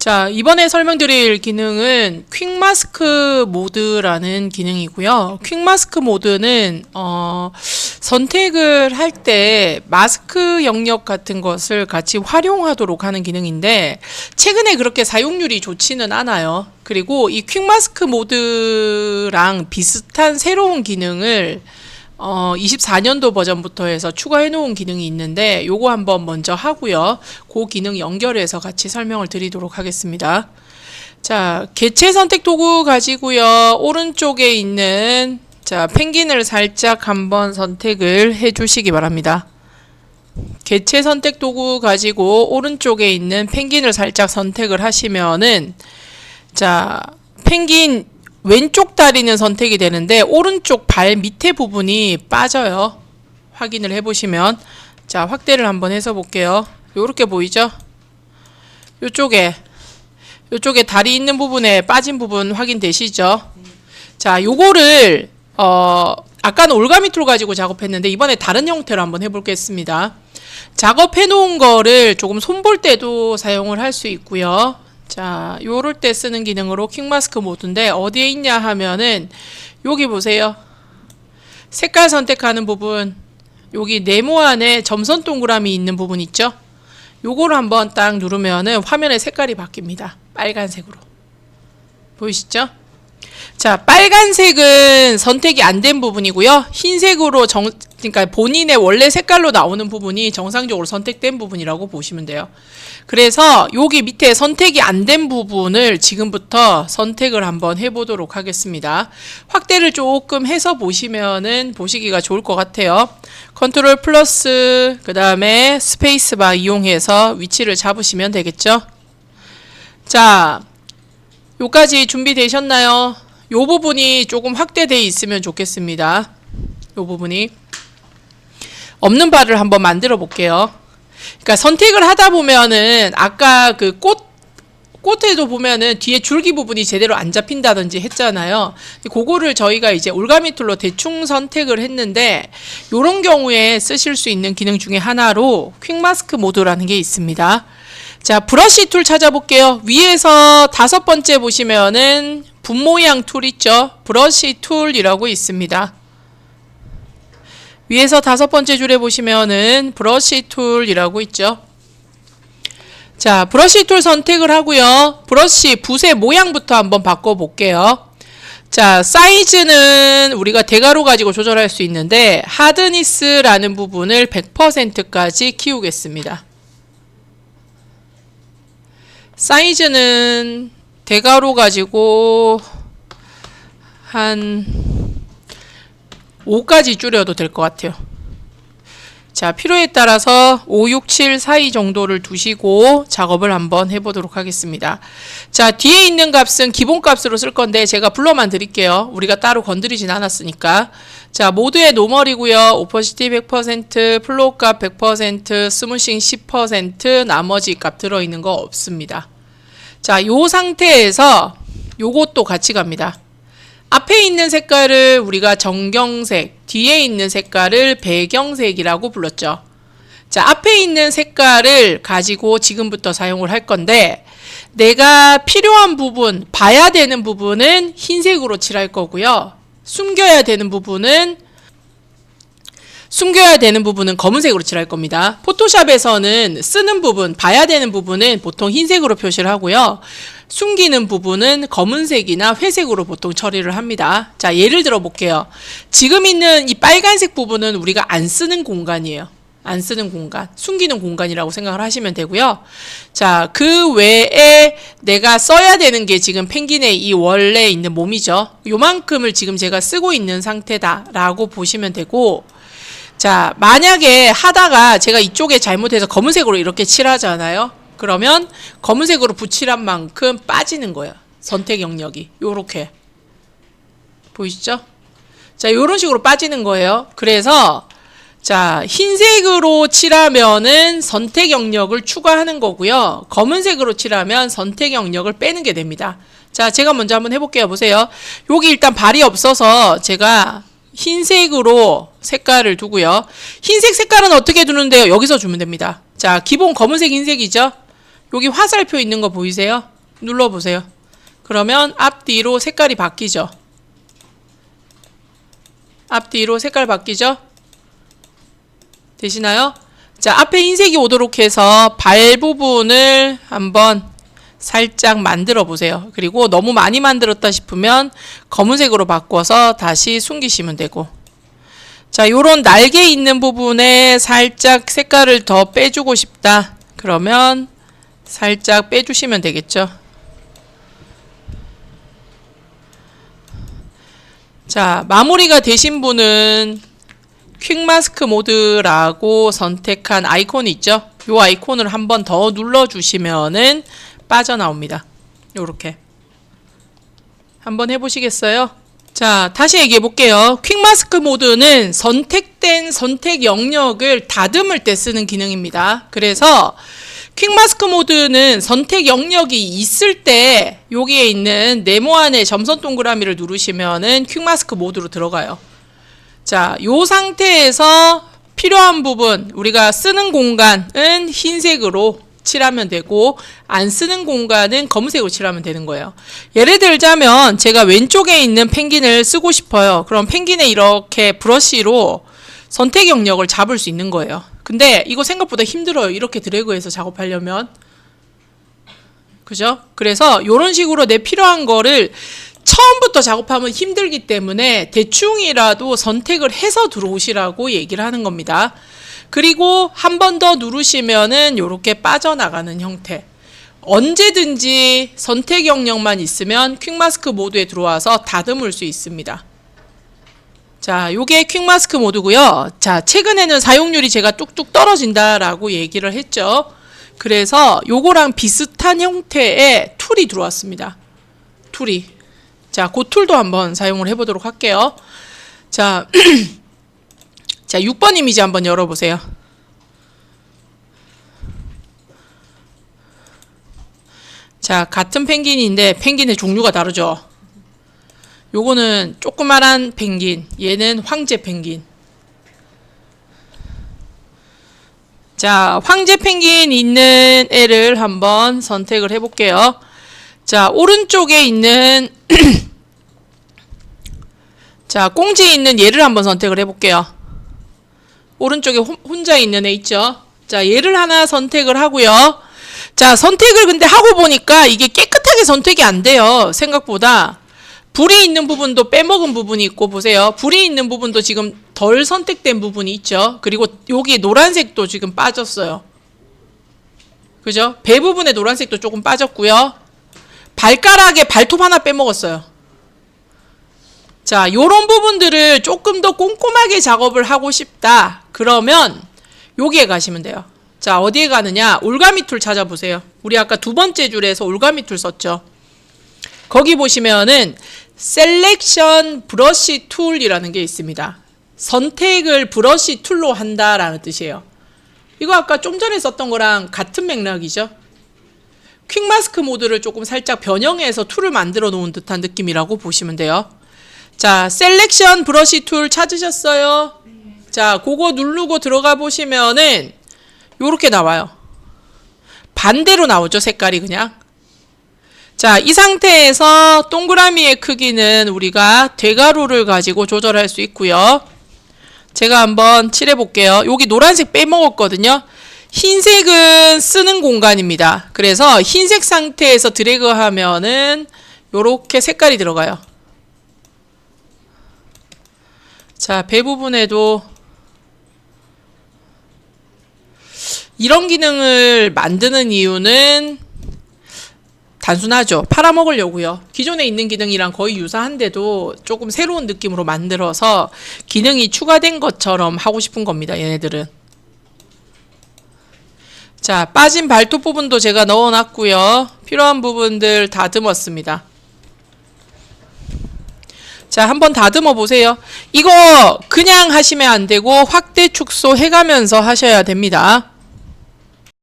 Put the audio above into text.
자, 이번에 설명드릴 기능은 퀵마스크 모드라는 기능이고요. 퀵마스크 모드는 어, 선택을 할 때 마스크 영역 같은 것을 같이 활용하도록 하는 기능인데 최근에 그렇게 사용률이 좋지는 않아요. 그리고 이 퀵마스크 모드랑 비슷한 새로운 기능을 어, 24년도 버전부터 해서 추가해 놓은 기능이 있는데 요거 한번 먼저 하고요. 그 기능 연결해서 같이 설명을 드리도록 하겠습니다. 자, 개체 선택 도구 가지고요. 오른쪽에 있는 자, 펭귄을 살짝 한번 선택을 해 주시기 바랍니다. 개체 선택 도구 가지고 오른쪽에 있는 펭귄을 살짝 선택을 하시면은 자, 펭귄 왼쪽 다리는 선택이 되는데 오른쪽 발 밑에 부분이 빠져요. 확인을 해보시면 자 확대를 한번 해서 볼게요. 요렇게 보이죠? 요쪽에 요쪽에 다리 있는 부분에 빠진 부분 확인되시죠? 자 요거를 어 아까는 올가미 툴 가지고 작업했는데 이번에 다른 형태로 한번 해보겠습니다. 작업해 놓은 거를 조금 손볼 때도 사용을 할 수 있고요. 자, 요럴 때 쓰는 기능으로 퀵마스크 모드인데 어디에 있냐 하면은 여기 보세요. 색깔 선택하는 부분 여기 네모 안에 점선 동그라미 있는 부분 있죠? 요거를 한번 딱 누르면은 화면의 색깔이 바뀝니다. 빨간색으로. 보이시죠? 자, 빨간색은 선택이 안 된 부분이고요. 흰색으로 정, 그러니까 본인의 원래 색깔로 나오는 부분이 정상적으로 선택된 부분이라고 보시면 돼요. 그래서 여기 밑에 선택이 안 된 부분을 지금부터 선택을 한번 해보도록 하겠습니다. 확대를 조금 해서 보시면은 보시기가 좋을 것 같아요. 컨트롤 플러스 그 다음에 스페이스바 이용해서 위치를 잡으시면 되겠죠. 자, 요까지 준비되셨나요? 요 부분이 조금 확대되어 있으면 좋겠습니다. 요 부분이 없는 바를 한번 만들어 볼게요. 그러니까 선택을 하다 보면은 아까 그 꽃 꽃에도 보면은 뒤에 줄기 부분이 제대로 안 잡힌다든지 했잖아요. 그거를 저희가 이제 올가미 툴로 대충 선택을 했는데 요런 경우에 쓰실 수 있는 기능 중에 하나로 퀵마스크 모드라는 게 있습니다. 자, 브러쉬 툴 찾아볼게요. 위에서 다섯 번째 보시면은 분 모양 툴 있죠? 브러쉬 툴이라고 있습니다. 위에서 다섯 번째 줄에 보시면은 브러쉬 툴이라고 있죠. 자, 브러쉬 툴 선택을 하고요. 브러쉬 붓의 모양부터 한번 바꿔 볼게요. 자, 사이즈는 우리가 대괄호 가지고 조절할 수 있는데 하드니스라는 부분을 100%까지 키우겠습니다. 사이즈는 대괄호 가지고 한 5까지 줄여도 될 것 같아요. 자, 필요에 따라서 5, 6, 7 사이 정도를 두시고 작업을 한번 해보도록 하겠습니다. 자, 뒤에 있는 값은 기본 값으로 쓸 건데 제가 불러만 드릴게요. 우리가 따로 건드리진 않았으니까. 자, 모두의 노멀이고요. 오퍼시티 100%, 플로우 값 100%, 스무싱 10%, 나머지 값 들어있는 거 없습니다. 자, 요 상태에서 요것도 같이 갑니다. 앞에 있는 색깔을 우리가 정경색, 뒤에 있는 색깔을 배경색이라고 불렀죠. 자, 앞에 있는 색깔을 가지고 지금부터 사용을 할 건데, 내가 필요한 부분, 봐야 되는 부분은 흰색으로 칠할 거고요. 숨겨야 되는 부분은 숨겨야 되는 부분은 검은색으로 칠할 겁니다. 포토샵에서는 쓰는 부분, 봐야 되는 부분은 보통 흰색으로 표시를 하고요. 숨기는 부분은 검은색이나 회색으로 보통 처리를 합니다. 자, 예를 들어 볼게요. 지금 있는 이 빨간색 부분은 우리가 안 쓰는 공간이에요. 안 쓰는 공간, 숨기는 공간이라고 생각을 하시면 되고요. 자, 그 외에 내가 써야 되는 게 지금 펭귄의 이 원래 있는 몸이죠. 요만큼을 지금 제가 쓰고 있는 상태다라고 보시면 되고, 자, 만약에 하다가 제가 이쪽에 잘못해서 검은색으로 이렇게 칠하잖아요. 그러면 검은색으로 붙이란 만큼 빠지는 거예요. 선택 영역이. 요렇게. 보이시죠? 자, 요런 식으로 빠지는 거예요. 그래서 자, 흰색으로 칠하면은 선택 영역을 추가하는 거고요. 검은색으로 칠하면 선택 영역을 빼는 게 됩니다. 자, 제가 먼저 한번 해볼게요. 보세요. 여기 일단 발이 없어서 제가 흰색으로 색깔을 두고요. 흰색 색깔은 어떻게 두는데요? 여기서 주면 됩니다. 자, 기본 검은색, 흰색이죠? 여기 화살표 있는 거 보이세요? 눌러보세요. 그러면 앞뒤로 색깔이 바뀌죠. 앞뒤로 색깔 바뀌죠? 되시나요? 자, 앞에 흰색이 오도록 해서 발 부분을 한번 살짝 만들어 보세요. 그리고 너무 많이 만들었다 싶으면 검은색으로 바꿔서 다시 숨기시면 되고. 자, 요런 날개 있는 부분에 살짝 색깔을 더 빼주고 싶다. 그러면 살짝 빼주시면 되겠죠. 자, 마무리가 되신 분은 퀵마스크 모드라고 선택한 아이콘이 있죠. 요 아이콘을 한 번 더 눌러주시면은 빠져나옵니다. 요렇게. 한번 해보시겠어요? 자, 다시 얘기해 볼게요. 퀵마스크 모드는 선택된 선택 영역을 다듬을 때 쓰는 기능입니다. 그래서 퀵마스크 모드는 선택 영역이 있을 때 여기에 있는 네모안의 점선 동그라미를 누르시면은 퀵마스크 모드로 들어가요. 자, 요 상태에서 필요한 부분 우리가 쓰는 공간은 흰색으로 칠하면 되고 안 쓰는 공간은 검은색으로 칠하면 되는 거예요. 예를 들자면 제가 왼쪽에 있는 펭귄을 쓰고 싶어요. 그럼 펭귄에 이렇게 브러쉬로 선택 영역을 잡을 수 있는 거예요. 근데 이거 생각보다 힘들어요. 이렇게 드래그해서 작업하려면. 그죠? 그래서 이런 식으로 내 필요한 거를 처음부터 작업하면 힘들기 때문에 대충이라도 선택을 해서 들어오시라고 얘기를 하는 겁니다. 그리고 한 번 더 누르시면은 이렇게 빠져나가는 형태. 언제든지 선택 영역만 있으면 퀵마스크 모드에 들어와서 다듬을 수 있습니다. 자, 요게 퀵마스크 모드고요. 자, 최근에는 사용률이 제가 뚝뚝 떨어진다라고 얘기를 했죠. 그래서 요거랑 비슷한 형태의 툴이 들어왔습니다. 툴이. 자, 그 툴도 한번 사용을 해보도록 할게요. 자, 자, 6번 이미지 한번 열어보세요. 자, 같은 펭귄인데 펭귄의 종류가 다르죠. 요거는 조그만한 펭귄, 얘는 황제 펭귄. 자, 황제 펭귄 있는 애를 한번 선택을 해볼게요. 자, 오른쪽에 있는 자, 꽁지에 있는 얘를 한번 선택을 해볼게요. 오른쪽에 호- 혼자 있는 애 있죠? 자, 얘를 하나 선택을 하고요. 자, 선택을 근데 하고 보니까 이게 깨끗하게 선택이 안 돼요. 생각보다. 불이 있는 부분도 빼먹은 부분이 있고 보세요. 불이 있는 부분도 지금 덜 선택된 부분이 있죠. 그리고 여기 노란색도 지금 빠졌어요. 그죠? 배 부분에 노란색도 조금 빠졌고요. 발가락에 발톱 하나 빼먹었어요. 자, 요런 부분들을 조금 더 꼼꼼하게 작업을 하고 싶다. 그러면 여기에 가시면 돼요. 자, 어디에 가느냐? 올가미 툴 찾아보세요. 우리 아까 두 번째 줄에서 올가미 툴 썼죠. 거기 보시면은 셀렉션 브러쉬 툴이라는 게 있습니다. 선택을 브러쉬 툴로 한다라는 뜻이에요. 이거 아까 좀 전에 썼던 거랑 같은 맥락이죠. 퀵마스크 모드를 조금 살짝 변형해서 툴을 만들어 놓은 듯한 느낌이라고 보시면 돼요. 자, 셀렉션 브러쉬 툴 찾으셨어요? 자, 그거 누르고 들어가 보시면은 요렇게 나와요. 반대로 나오죠, 색깔이 그냥. 자, 이 상태에서 동그라미의 크기는 우리가 대가루를 가지고 조절할 수 있고요. 제가 한번 칠해 볼게요. 여기 노란색 빼먹었거든요. 흰색은 쓰는 공간입니다. 그래서 흰색 상태에서 드래그 하면은 요렇게 색깔이 들어가요. 자, 배 부분에도 이런 기능을 만드는 이유는 단순하죠. 팔아먹으려고요. 기존에 있는 기능이랑 거의 유사한데도 조금 새로운 느낌으로 만들어서 기능이 추가된 것처럼 하고 싶은 겁니다. 얘네들은. 자, 빠진 발톱 부분도 제가 넣어놨고요. 필요한 부분들 다듬었습니다. 자, 한번 다듬어 보세요. 이거 그냥 하시면 안 되고 확대 축소 해가면서 하셔야 됩니다.